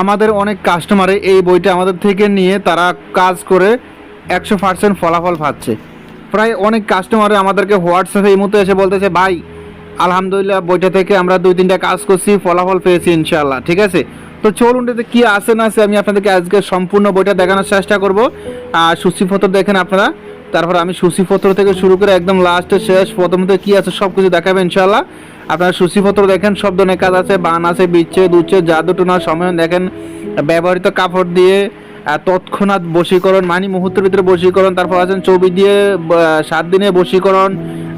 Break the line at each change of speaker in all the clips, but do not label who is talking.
আমাদের অনেক কাস্টমারে এই বইটা আমাদের থেকে নিয়ে তারা কাজ করে একশো পার্সেন্ট ফলাফল পাচ্ছে। প্রায় অনেক কাস্টমারে আমাদেরকে হোয়াটসঅ্যাপে এই মুহূর্তে এসে বলতেছে, ভাই, আলহামদুলিল্লাহ বইটা থেকে আমরা দুই, তিনটা কাজ করছি, ফলাফল পেয়েছি ইনশাল্লাহ ঠিক আছে? তো চলুন এটাতে কী আছে না আছে, আমি আপনাদেরকে আজকে সম্পূর্ণ বইটা দেখানোর চেষ্টা করব। আর সূচিপত্র দেখেন আপনারা। তারপর আমি সূচিপত্র থেকে শুরু করে একদম লাস্টে শেষ, প্রথমত কী আছে সব কিছু দেখাবে ইনশাল্লাহ আপনারা সূচিপত্র দেখেন, সব ধরনের কাজ আছে, বান আছে, বিচ্ছেদ, উচ্ছেদ, জাদু, টুনা সময় দেখেন, ব্যবহৃত কাপড় দিয়ে তৎক্ষণাৎ বশীকরণ, মানি মুহূর্তের ভিতরে বশীকরণ, তারপর আছেন ছবি দিয়ে সাত দিনে বশীকরণ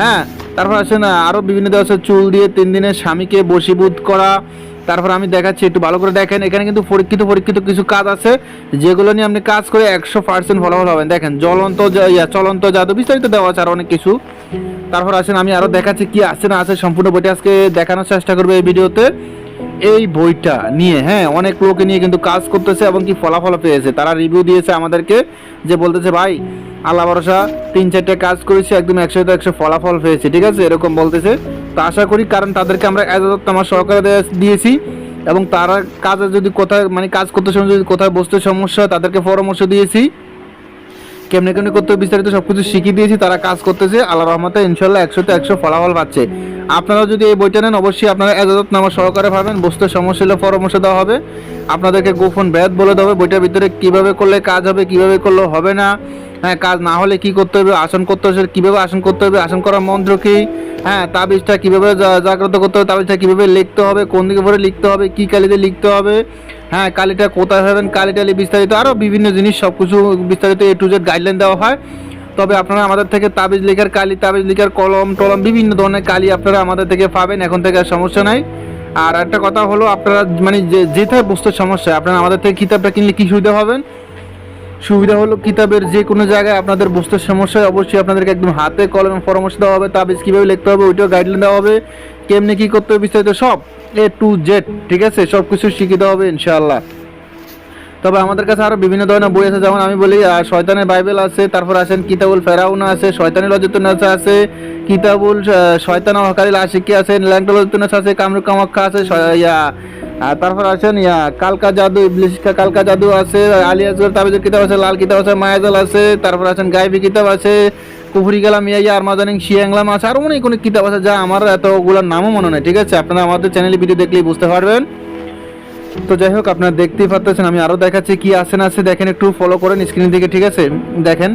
হ্যাঁ তারপর আছেন আরও বিভিন্ন দেওয়া আছে, চুল দিয়ে তিন দিনে স্বামীকে বশীভূত করা, তারপর আমি দেখাচ্ছি, একটু ভালো করে দেখেন, এখানে কিন্তু পরীক্ষিত পরীক্ষিত কিছু কাজ আছে, যেগুলো নিয়ে আপনি কাজ করে একশো পার্সেন্ট ফলাফল হবেন দেখেন, জ্বলন্ত চলন্ত জাদু, বিস্তারিত দেওয়া আছে আর অনেক কিছু। তারপর আসেন, আমি আরও দেখাচ্ছি কি আছে না আছে, সম্পূর্ণ বইটা আজকে দেখানোর চেষ্টা করব এই ভিডিওতে। এই বইটা নিয়ে হ্যাঁ অনেক লোকে নিয়ে কিন্তু কাজ করতেছে এবং কি ফলাফল পেয়েছে। তারা রিভিউ দিয়েছে আমাদেরকে যে বলতেছে, ভাই, আল্লাহ ভরসা, তিন চারটে কাজ করেছি, একদম একশো তো একশো ফলাফল পেয়েছে। ঠিক আছে, এরকম বলতেছে। তো আশা করি কারণ তাদেরকে আমরা এজাজত আমার সহকারে দিয়েছি এবং তারা কাজে যদি কোথায় মানে কাজ করতে সময় যদি কোথায় বসতে সমস্যা তাদেরকে পরামর্শ দিয়েছি। কেমনে কেমনে করতে বিস্তারিত সব কিছু শিখিয়ে দিয়েছি, তারা কাজ করতেছে। আল্লাহ রহমতে ইনশাল্লাহ একশোতে একশো ফলাফল পাচ্ছে। আপনারা যদি এই বইটা নেন, অবশ্যই আপনারা এজাজত নামা সহকারে পাবেন বুঝতে সমস্যা হলে পরামর্শ দেওয়া হবে। আপনাদেরকে গোপন ব্যাধ বলে দেওয়া হবে, বইটার ভিতরে কীভাবে করলে কাজ হবে, কীভাবে করলে হবে না হ্যাঁ কাজ না হলে কি করতে হবে, আসন করতে হবে, কীভাবে আসন করতে হবে, আসন করার মন্ত্র কি হ্যাঁ তাবিজটা কীভাবে জাগ্রত করতে হবে, তাবিজটা কীভাবে লিখতে হবে, কোন দিকে ভরে লিখতে হবে, কী কালিতে লিখতে হবে হ্যাঁ কালিটা কোথায় থাকবেন কালিটালি বিস্তারিত আরও বিভিন্ন জিনিস সব কিছু বিস্তারিত এ টু জেড গাইডলাইন দেওয়া হয়। তবে আপনারা আমাদের থেকে তাবিজ লেখার কালি, তাবিজ লেখার কলম, টলম, বিভিন্ন ধরনের কালি আপনারা আমাদের থেকে পাবেন। এখন থেকে আর সমস্যা নাই। আর একটা কথা হলো, আপনারা মানে যে, যেথায় বুঝতে সমস্যা আপনারা আমাদের থেকে কিতাবটা কিনলে কী সুবিধা হবেন সুবিধা হলো কিতাবের যে কোনো জায়গায় আপনাদের বুঝতে সমস্যা হয়, অবশ্যই আপনাদেরকে একদম হাতে কলমে পরামর্শ দেওয়া হবে, তাবিজ কীভাবে লিখতে হবে, ওইটাও গাইডলাইন দেওয়া হবে, কেমনি কী করতে হবে বিস্তারিত সব এ টু জেড ঠিক আছে? সব কিছু শিখিয়ে দেওয়া হবে, ইনশাআল্লাহ। তবে আমাদের কাছে আরও বিভিন্ন ধরনের বই আছে, যেমন আমি বলি শয়তানের বাইবেল আছে, তারপর আছেন কিতাবুল ফেরাউনা আছে, শয়তানি লজতুন্নাসা আছে, কিতাবুল শয়তান হকারিল আশিকি আছে, ল্যাংটা লজতুন্নাসা আছে কামরু কামাখ্যা আছে আর তারপর আছেন ইয়া, কালকা জাদু ইবলিশকা কালকা জাদু আছে আলিয়াজুর তাবিজের কিতাব আছে, লাল কিতাব আছে মায়াজাল আছে, তারপর আছেন গাইবি কিতাব আছে, কুফরি গেলাম ইয়া ইয়া আরমাজানিং শিয়াংলাম আছে, আরও অনেক অনেক কিতাব আছে যা আমার এতগুলোর নামও মনে নেই, ঠিক আছে? আপনারা আমাদের চ্যানেলে ভিডিও দেখলেই বুঝতে পারবেন। তো যাই হোক, আপনারা দেখতেই পারতেছেন, আমি আরও দেখাচ্ছি কি আছে না আছে, দেখেন একটু ফলো করেন স্ক্রিন দিকে, ঠিক আছে? দেখেন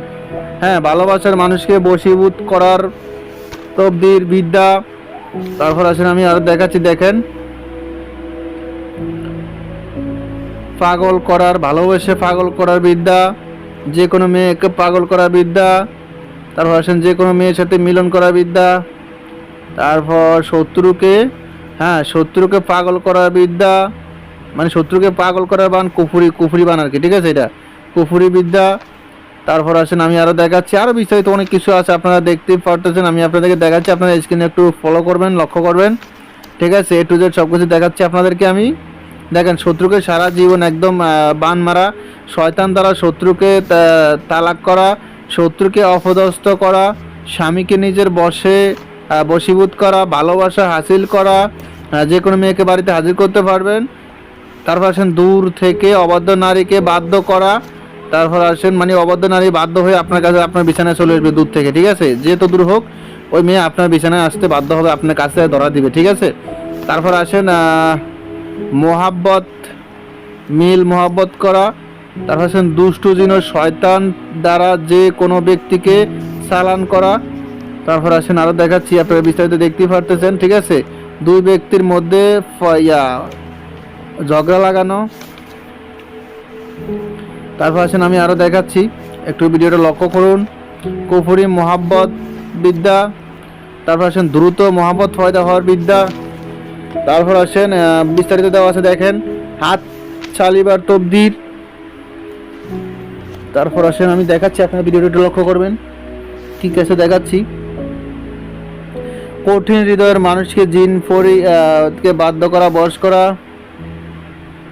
হ্যাঁ ভালোবাসার মানুষকে বশীভূত করার তবদির বিদ্যা, তারপর আছেন আমি আরও দেখাচ্ছি, দেখেন। পাগল করার ভালোবেসে পাগল করার বিদ্যা, যে কোনো মেয়েকে পাগল করার বিদ্যা, তারপর আছেন যে কোনো মেয়ের সাথে মিলন করার বিদ্যা, তারপর শত্রুকে হ্যাঁ শত্রুকে পাগল করার বিদ্যা মানে শত্রুকে পাগল করার বান কুফুরি কুফুরি বান আর কি, ঠিক আছে এটা? কুফুরি বিদ্যা, তারপর আসেন আমি আরও দেখাচ্ছি আরও বিস্তারিত অনেক কিছু আছে আপনারা দেখতেই পারতেছেন, আমি আপনাদেরকে দেখাচ্ছি, আপনারা স্ক্রিনে একটু ফলো করবেন, লক্ষ্য করবেন, ঠিক আছে? এ টু জেড সব কিছু দেখাচ্ছি আপনাদেরকে আমি। দেখেন শত্রুকে সারা জীবন একদম বান মারা শয়তান দ্বারা শত্রুকে তালাক করা শত্রুকে অপদস্থ করা স্বামীকে নিজের আহ, বশীভূত করা ভালোবাসা হাসিল করা যে কোনো মেয়েকে বাড়িতে হাজির করতে পারবেন। তারপর আসেন দূর থেকে অবাধ্য নারীকে বাধ্য করা তারপর আসেন মানে অবাধ্য নারী বাধ্য হয়ে আপনার কাছে আপনার বিছানায় চলে আসবে দূর থেকে ঠিক আছে? যে তো দূর হোক ওই মেয়ে আপনার বিছানায় আসতে বাধ্য হবে আপনার কাছে ধরা দিবে ঠিক আছে? তারপর আসেন মোহাব্বত, মিল মোহাব্বত করা। তারপর আসেন দুষ্টু জিন, শয়তান দ্বারা যে কোনো ব্যক্তিকে চালান করা। তারপর আসেন আরও দেখাচ্ছি, আপনারা বিস্তারিত দেখতেই পারতেছেন, ঠিক আছে? দুই ব্যক্তির মধ্যে ইয়া, ঝগড়া লাগানো। তারপর আসেন আমি আরও দেখাচ্ছি, একটু ভিডিওটা লক্ষ্য করুন। কুফুরি মোহাব্বত বিদ্যা। তারপর আসেন দ্রুত মোহাম্মত ফয়দা হওয়ার বিদ্যা। তারপর আসেন বিস্তারিত দেওয়া আছে, দেখেন। হাত চালিবার তবদির। তারপর আসেন, আমি দেখাচ্ছি, আপনার ভিডিওটা লক্ষ্য করবেন। ঠিক আছে, দেখাচ্ছি। কঠিন হৃদয়ের মানুষকে জিন কে বাধ্য করা বয়স করা